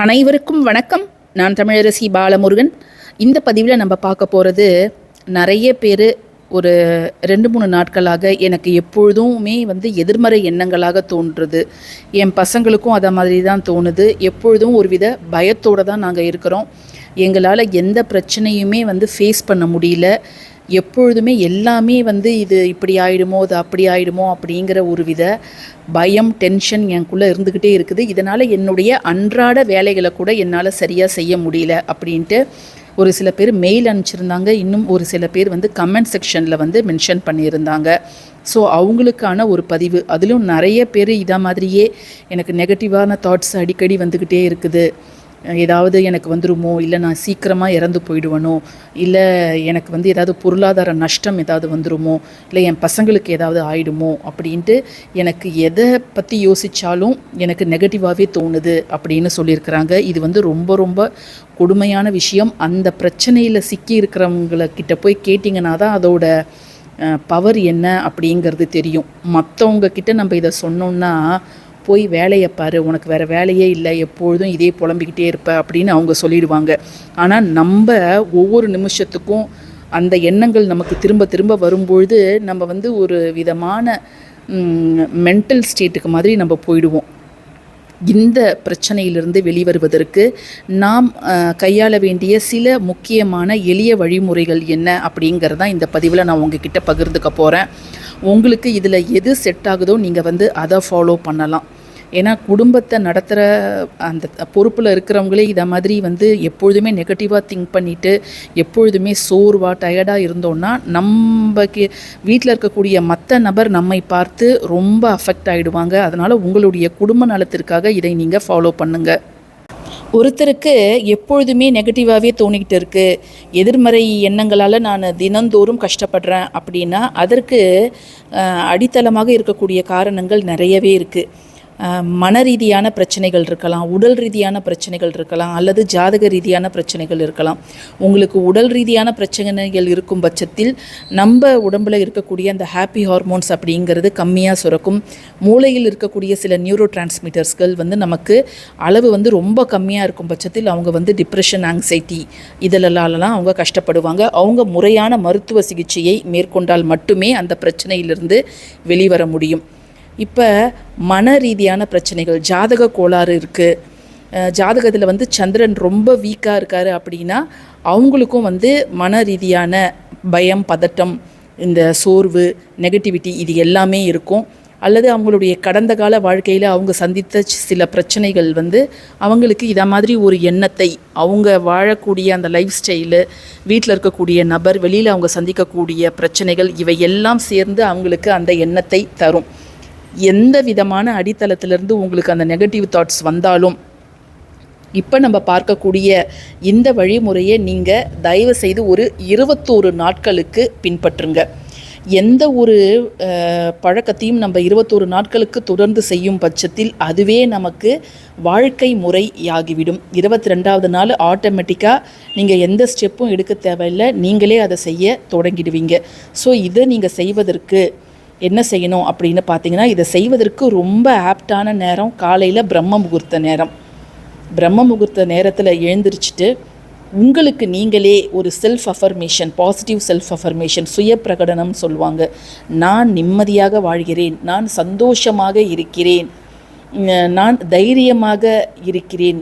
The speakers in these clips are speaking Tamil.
அனைவருக்கும் வணக்கம். நான் தமிழரசி பாலமுருகன். இந்த பதிவில் நம்ம பார்க்க போகிறது நிறைய பேர் ஒரு ரெண்டு மூணு நாட்களாக எனக்கு எப்பொழுதுமே வந்து எதிர்மறை எண்ணங்களாக தோன்றுறது. என் பசங்களுக்கும் அதை மாதிரி தான் தோணுது. எப்பொழுதும் ஒரு வித பயத்தோடு தான் நாங்கள் இருக்கிறோம். எங்களால் எந்த பிரச்சனையுமே வந்து ஃபேஸ் பண்ண முடியல. எப்பொழுதுமே எல்லாமே வந்து இது இப்படி ஆயிடுமோ அது அப்படி ஆயிடுமோ அப்படிங்கிற ஒரு வித பயம் டென்ஷன் எனக்குள்ளே இருந்துக்கிட்டே இருக்குது. இதனால் என்னுடைய அன்றாட வேலைகளை கூட என்னால் சரியாக செய்ய முடியல அப்படின்ட்டு ஒரு சில பேர் மெயில் அனுப்பிச்சிருந்தாங்க. இன்னும் ஒரு சில பேர் வந்து கமெண்ட் செக்ஷனில் வந்து மென்ஷன் பண்ணியிருந்தாங்க. ஸோ அவங்களுக்கான ஒரு பதிவு. அதிலும் நிறைய பேர் இதை மாதிரியே எனக்கு நெகட்டிவான தாட்ஸ் அடிக்கடி வந்துக்கிட்டே இருக்குது. ஏதாவது எனக்கு வந்துருமோ இல்லை நான் சீக்கிரமாக இறந்து போயிடுவனோ இல்லை எனக்கு வந்து ஏதாவது பொருளாதார நஷ்டம் ஏதாவது வந்துருமோ இல்லை என் பசங்களுக்கு ஏதாவது ஆயிடுமோ அப்படின்ட்டு எனக்கு எதை பற்றி யோசித்தாலும் எனக்கு நெகட்டிவாகவே தோணுது அப்படின்னு சொல்லியிருக்கிறாங்க. இது வந்து ரொம்ப ரொம்ப கொடுமையான விஷயம். அந்த பிரச்சனையில் சிக்கி இருக்கிறவங்கள கிட்ட போய் கேட்டிங்கன்னா தான் அதோட பவர் என்ன அப்படிங்கிறது தெரியும். மற்றவங்க கிட்ட நம்ம இதை சொன்னோன்னா போய் வேலையை பாரு உனக்கு வேறு வேலையே இல்லை எப்பொழுதும் இதே புலம்பிக்கிட்டே இருப்ப அப்படின்னு அவங்க சொல்லிடுவாங்க. ஆனால் நம்ம ஒவ்வொரு நிமிஷத்துக்கும் அந்த எண்ணங்கள் நமக்கு திரும்ப திரும்ப வரும்பொழுது நம்ம வந்து ஒரு விதமான மென்டல் ஸ்டேட்டுக்கு மாதிரி நம்ம போயிடுவோம். இந்த பிரச்சனையிலிருந்து வெளிவருவதற்கு நாம் கையாள வேண்டிய சில முக்கியமான எளிய வழிமுறைகள் என்ன அப்படிங்கிறதான் இந்த பதிவில் நான் உங்ககிட்ட பகிர்ந்துக்க போகிறேன் உங்களுக்கு இதில் எது செட் ஆகுதோ நீங்கள் வந்து அதை ஃபாலோ பண்ணலாம். ஏன்னா குடும்பத்தை நடத்துகிற அந்த பொறுப்பில் இருக்கிறவங்களே இதை மாதிரி வந்து எப்பொழுதுமே நெகட்டிவாக திங்க் பண்ணிவிட்டு எப்பொழுதுமே சோர்வாக டயர்டாக இருந்தோன்னா நம்ம வீட்டில் இருக்கக்கூடிய மற்ற நபர் நம்மை பார்த்து ரொம்ப அஃபெக்ட் ஆகிடுவாங்க அதனால் உங்களுடைய குடும்ப நலத்திற்காக இதை நீங்கள் ஃபாலோ பண்ணுங்கள் ஒருத்தருக்கு எப்பொழுதுமே நெகட்டிவாகவே தோணிக்கிட்டு இருக்குது எதிர்மறை எண்ணங்களால் நான் தினந்தோறும் கஷ்டப்படுறேன் அப்படின்னா அதற்கு அடித்தளமாக இருக்கக்கூடிய காரணங்கள் நிறையவே இருக்குது மன ரீதியான பிரச்சனைகள் இருக்கலாம் உடல் ரீதியான பிரச்சனைகள் இருக்கலாம் அல்லது ஜாதக ரீதியான பிரச்சனைகள் இருக்கலாம். உங்களுக்கு உடல் ரீதியான பிரச்சனைகள் இருக்கும் பட்சத்தில் நம்ம உடம்பில் இருக்கக்கூடிய அந்த ஹாப்பி ஹார்மோன்ஸ் அப்படிங்கிறது கம்மியாக சுரக்கும். மூளையில் இருக்கக்கூடிய சில நியூரோ டிரான்ஸ்மிட்டர்ஸ்கள் வந்து நமக்கு அளவு வந்து ரொம்ப கம்மியாக இருக்கும் பட்சத்தில் அவங்க வந்து டிப்ரெஷன் ஆங்ஸைட்டி இதிலெல்லாம் அவங்க கஷ்டப்படுவாங்க. அவங்க முறையான மருத்துவ சிகிச்சையை மேற்கொண்டால் மட்டுமே அந்த பிரச்சனையிலிருந்து வெளிவர முடியும். இப்போ மன ரீதியான பிரச்சனைகள் ஜாதக கோளாறு இருக்குது ஜாதகத்தில் வந்து சந்திரன் ரொம்ப வீக்காக இருக்கார் அப்படின்னா அவங்களுக்கும் வந்து மன ரீதியான பயம் பதட்டம் இந்த சோர்வு நெகட்டிவிட்டி இது எல்லாமே இருக்கும். அல்லது அவங்களுடைய கடந்த கால வாழ்க்கையில் அவங்க சந்தித்த சில பிரச்சனைகள் வந்து அவங்களுக்கு இதை மாதிரி ஒரு எண்ணத்தை அவங்க வாழக்கூடிய அந்த லைஃப் ஸ்டைலு வீட்டில் இருக்கக்கூடிய நபர் வெளியில் அவங்க சந்திக்கக்கூடிய பிரச்சனைகள் இவை எல்லாம் சேர்ந்து அவங்களுக்கு அந்த எண்ணத்தை தரும். எந்த விதமான அடித்தளத்திலிருந்து உங்களுக்கு அந்த நெகட்டிவ் தாட்ஸ் வந்தாலும் இப்போ நம்ம பார்க்கக்கூடிய இந்த வழிமுறையை நீங்கள் தயவு செய்து ஒரு இருபத்தோரு நாட்களுக்கு பின்பற்றுங்க. எந்த ஒரு பழக்கத்தையும் நம்ம இருபத்தோரு நாட்களுக்கு தொடர்ந்து செய்யும் பட்சத்தில் அதுவே நமக்கு வாழ்க்கை முறை ஆகிவிடும். இருபத்தி ரெண்டாவது நாள் ஆட்டோமேட்டிக்காக நீங்கள் எந்த ஸ்டெப்பும் எடுக்க தேவையில்லை. நீங்களே அதை செய்ய தொடங்கிடுவீங்க. ஸோ இதை நீங்கள் செய்வதற்கு என்ன செய்யணும் அப்படின்னு பார்த்தீங்கன்னா இதை செய்வதற்கு ரொம்ப ஆப்டான நேரம் காலையில் பிரம்ம முகூர்த்த நேரம். பிரம்ம முகூர்த்த நேரத்தில் எழுந்திரிச்சிட்டு உங்களுக்கு நீங்களே ஒரு self affirmation positive self affirmation சுய பிரகடனம் சொல்லுவாங்க. நான் நிம்மதியாக வாழ்கிறேன் நான் சந்தோஷமாக இருக்கிறேன் நான் தைரியமாக இருக்கிறேன்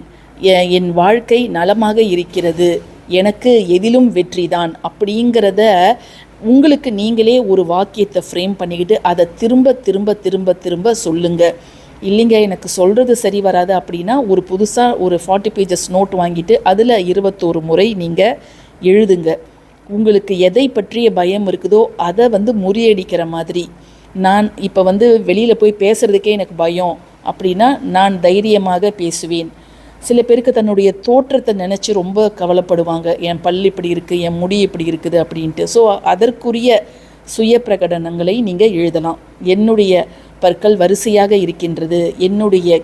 என் வாழ்க்கை நலமாக இருக்கிறது எனக்கு எதிலும் வெற்றி தான் அப்படிங்கிறத உங்களுக்கு நீங்களே ஒரு வாக்கியத்தை ஃப்ரேம் பண்ணிக்கிட்டு அதை திரும்ப திரும்ப திரும்ப திரும்ப சொல்லுங்கள் இல்லைங்க எனக்கு சொல்கிறது சரி வராது அப்படின்னா ஒரு புதுசாக ஒரு ஃபார்ட்டி பேஜஸ் நோட் வாங்கிட்டு அதில் இருபத்தோரு முறை நீங்கள் எழுதுங்க. உங்களுக்கு எதை பற்றிய பயம் இருக்குதோ அதை வந்து முறியடிக்கிற மாதிரி. நான் இப்போ வந்து வெளியில் போய் பேசுகிறதுக்கே எனக்கு பயம். அப்படின்னா நான் தைரியமாக பேசுவேன். சில பேருக்கு தன்னுடைய தோற்றத்தை நினச்சி ரொம்ப கவலைப்படுவாங்க. என் பல் இப்படி இருக்குது என் முடி இப்படி இருக்குது அப்படின்ட்டு. ஸோ அதற்குரிய சுய பிரகடனங்களை நீங்கள் எழுதலாம். என்னுடைய பற்கள் வரிசையாக இருக்கின்றது என்னுடைய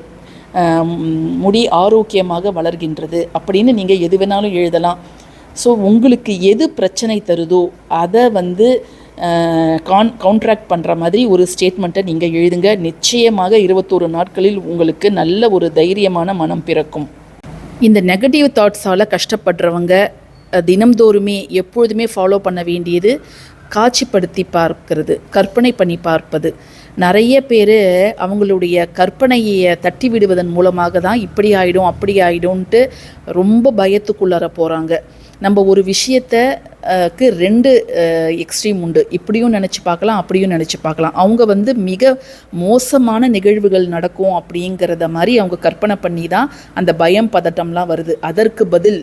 முடி ஆரோக்கியமாக வளர்கின்றது அப்படின்னு நீங்கள் எது வேணாலும் எழுதலாம். ஸோ உங்களுக்கு எது பிரச்சனை தருதோ அதை வந்து கான் கவுண்ட்ராக்ட் பண்ணுற மாதிரி ஒரு ஸ்டேட்மெண்ட்டை நீங்கள் எழுதுங்க. நிச்சயமாக இருபத்தோரு நாட்களில் உங்களுக்கு நல்ல ஒரு தைரியமான மனம் பிறக்கும். இந்த நெகட்டிவ் தாட்ஸால் கஷ்டப்படுறவங்க தினம்தோறுமே எப்பொழுதுமே ஃபாலோ பண்ண வேண்டியது காட்சிப்படுத்தி பார்க்கிறது கற்பனை பண்ணி பார்ப்பது. நிறைய பேர் அவங்களுடைய கற்பனையை தட்டி விடுவதன் மூலமாக தான் இப்படி ஆகிடும் அப்படி ஆகிடும்ன்ட்டு ரொம்ப பயத்துக்குள்ளார போகிறாங்க நம்ம ஒரு விஷயத்தக்கு ரெண்டு எக்ஸ்ட்ரீம் உண்டு. இப்படியும் நினச்சி பார்க்கலாம் அப்படியும் நினச்சி பார்க்கலாம். அவங்க வந்து மிக மோசமான நிகழ்வுகள் நடக்கும் அப்படிங்கிறத மாதிரி அவங்க கற்பனை பண்ணி தான் அந்த பயம் பதட்டம்லாம் வருது. அதற்கு பதில்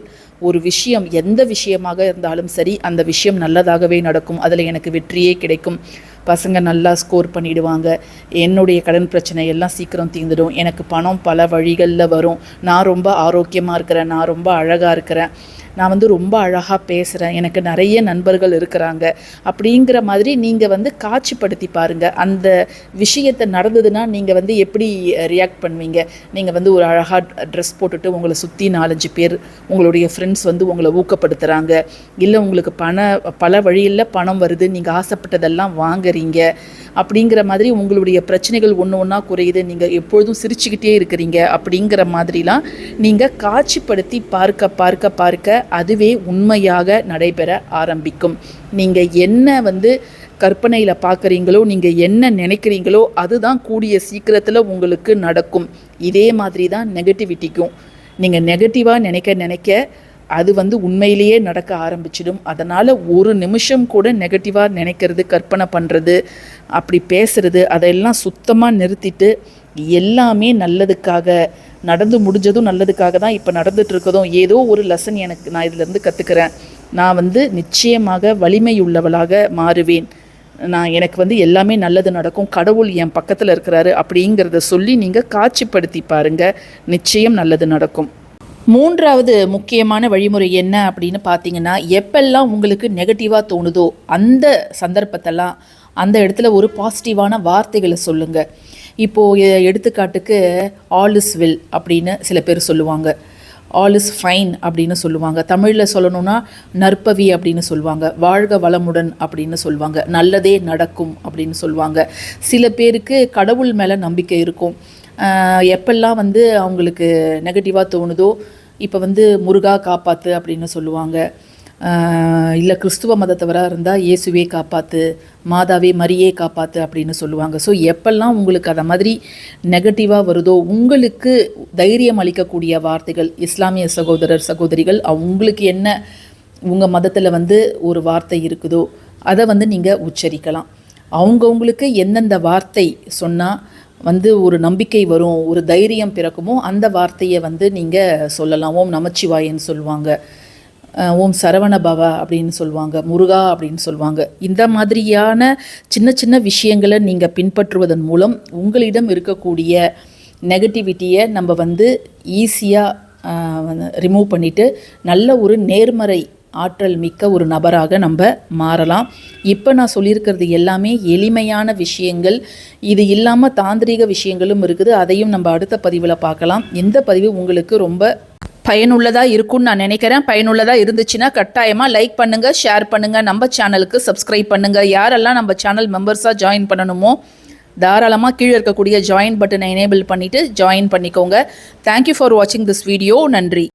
ஒரு விஷயம் எந்த விஷயமாக இருந்தாலும் சரி அந்த விஷயம் நல்லதாகவே நடக்கும். அதில் எனக்கு வெற்றியே கிடைக்கும். பசங்க நல்லா ஸ்கோர் பண்ணிடுவாங்க. என்னுடைய கடன் பிரச்சனை எல்லாம் சீக்கிரம் தீர்ந்துடும். எனக்கு பணம் பல வழிகளில் வரும். நான் ரொம்ப ஆரோக்கியமாக இருக்கிறேன். நான் ரொம்ப அழகாக இருக்கிறேன். நான் வந்து ரொம்ப அழகாக பேசுகிறேன் எனக்கு நிறைய நண்பர்கள் இருக்கிறாங்க. அப்படிங்கிற மாதிரி நீங்கள் வந்து காட்சிப்படுத்தி பாருங்கள் அந்த விஷயத்தை நடந்ததுன்னா நீங்கள் வந்து எப்படி ரியாக்ட் பண்ணுவீங்க? நீங்கள் வந்து ஒரு அழகாக ட்ரெஸ் போட்டுட்டு உங்களை சுற்றி நாலஞ்சு பேர் உங்களுடைய ஃப்ரெண்ட்ஸ் வந்து உங்களை ஊக்கப்படுத்துகிறாங்க இல்லை உங்களுக்கு பண பல வழியில் பணம் வருது நீங்கள் ஆசைப்பட்டதெல்லாம் வாங்குறீங்க. அப்படிங்கிற மாதிரி உங்களுடைய பிரச்சனைகள் ஒன்று ஒன்றா குறையுது. நீங்கள் எப்பொழுதும் சிரிச்சுக்கிட்டே இருக்கிறீங்க. அப்படிங்கிற மாதிரிலாம் நீங்கள் காட்சிப்படுத்தி பார்க்க பார்க்க பார்க்க அதுவே உண்மையாக நடைபெற ஆரம்பிக்கும். நீங்கள் என்ன வந்து கற்பனையில் பார்க்குறீங்களோ நீங்கள் என்ன நினைக்கிறீங்களோ அதுதான் கூடிய சீக்கிரத்தில் உங்களுக்கு நடக்கும். இதே மாதிரி தான் நெகட்டிவிட்டிக்கும். நீங்கள் நெகட்டிவாக நினைக்க நினைக்க அது வந்து உண்மையிலேயே நடக்க ஆரம்பிச்சிடும். அதனால் ஒரு நிமிஷம் கூட நெகட்டிவாக நினைக்கிறது கற்பனை பண்ணுறது அப்படி பேசுகிறது அதையெல்லாம் சுத்தமாக நிறுத்திட்டு எல்லாமே நல்லதுக்காக நடந்து முடிஞ்சதும் நல்லதுக்காக தான் இப்போ நடந்துட்டு இருக்கதும் ஏதோ ஒரு லெசன் எனக்கு நான் இதிலேருந்து கற்றுக்கிறேன் நான் வந்து நிச்சயமாக வலிமை உள்ளவளாக மாறுவேன். நான் எனக்கு வந்து எல்லாமே நல்லது நடக்கும். கடவுள் என் பக்கத்தில் இருக்கிறாரு அப்படிங்கிறத சொல்லி நீங்கள் காட்சிப்படுத்தி பாருங்கள் நிச்சயம் நல்லது நடக்கும். மூன்றாவது முக்கியமான வழிமுறை என்ன அப்படின்னு பார்த்தீங்கன்னா எப்பெல்லாம் உங்களுக்கு நெகட்டிவாக தோணுதோ அந்த சந்தர்ப்பத்தெல்லாம் அந்த இடத்துல ஒரு பாசிட்டிவான வார்த்தைகளை சொல்லுங்கள் இப்போது எ- எடுத்துக்காட்டுக்கு ஆல் இஸ் வில் அப்படின்னு சில பேர் சொல்லுவாங்க. ஆல் இஸ் ஃபைன் அப்படின்னு சொல்லுவாங்க. தமிழில் சொல்லணும்னா நற்பவி அப்படின்னு சொல்லுவாங்க. வாழ்க வளமுடன் அப்படின்னு சொல்லுவாங்க. நல்லதே நடக்கும் அப்படின்னு சொல்லுவாங்க. சில பேருக்கு கடவுள் மேலே நம்பிக்கை இருக்கும். எப்பெல்லாம் வந்து அவங்களுக்கு நெகட்டிவாக தோணுதோ இப்போ வந்து முருகா காப்பாற்று அப்படின்னு சொல்லுவாங்க. இல்லை கிறிஸ்துவ மதத்தவராக இருந்தால் இயேசுவே காப்பாற்று மாதாவே மரியே காப்பாற்று அப்படின்னு சொல்லுவாங்க. ஸோ எப்பெல்லாம் உங்களுக்கு அதை மாதிரி நெகட்டிவாக வருதோ உங்களுக்கு தைரியம் அளிக்கக்கூடிய வார்த்தைகள் இஸ்லாமிய சகோதரர் சகோதரிகள் அவங்களுக்கு என்ன உங்கள் மதத்தில் வந்து ஒரு வார்த்தை இருக்குதோ அதை வந்து நீங்கள் உச்சரிக்கலாம். அவங்கவுங்களுக்கு எந்தெந்த வார்த்தை சொன்னால் வந்து ஒரு நம்பிக்கை வரும் ஒரு தைரியம் பிறக்குமோ அந்த வார்த்தையை வந்து நீங்கள் சொல்லலாம். ஓம் நமச்சிவாயன்னு சொல்லுவாங்க. ஓம் சரவண பவ அப்படின்னு சொல்லுவாங்க முருகா அப்படின்னு சொல்லுவாங்க. இந்த மாதிரியான சின்ன சின்ன விஷயங்களை நீங்கள் பின்பற்றுவதன் மூலம் உங்களிடம் இருக்கக்கூடிய நெகட்டிவிட்டியை நம்ம வந்து ஈஸியாக ரிமூவ் பண்ணிவிட்டு நல்ல ஒரு நேர்மறை ஆற்றல் மிக்க ஒரு நபராக நம்ம மாறலாம். இப்போ நான் சொல்லியிருக்கிறது எல்லாமே எளிமையான விஷயங்கள். இது இல்லாமல் தாந்திரிக விஷயங்களும் இருக்குது. அதையும் நம்ம அடுத்த பதிவில் பார்க்கலாம். இந்த பதிவு உங்களுக்கு ரொம்ப பயனுள்ளதாக இருக்கும்னு நான் நினைக்கிறேன். பயனுள்ளதாக இருந்துச்சுன்னா கட்டாயமாக லைக் பண்ணுங்கள் ஷேர் பண்ணுங்கள் நம்ம சேனலுக்கு சப்ஸ்கிரைப் பண்ணுங்கள் யாரெல்லாம் நம்ம சேனல் மெம்பர்ஸாக ஜாயின் பண்ணணுமோ தாராளமாக கீழே இருக்கக்கூடிய ஜாயின் பட்டனை எனேபிள் பண்ணிவிட்டு ஜாயின் பண்ணிக்கோங்க. தேங்க்யூ ஃபார் வாட்சிங் திஸ் வீடியோ நன்றி.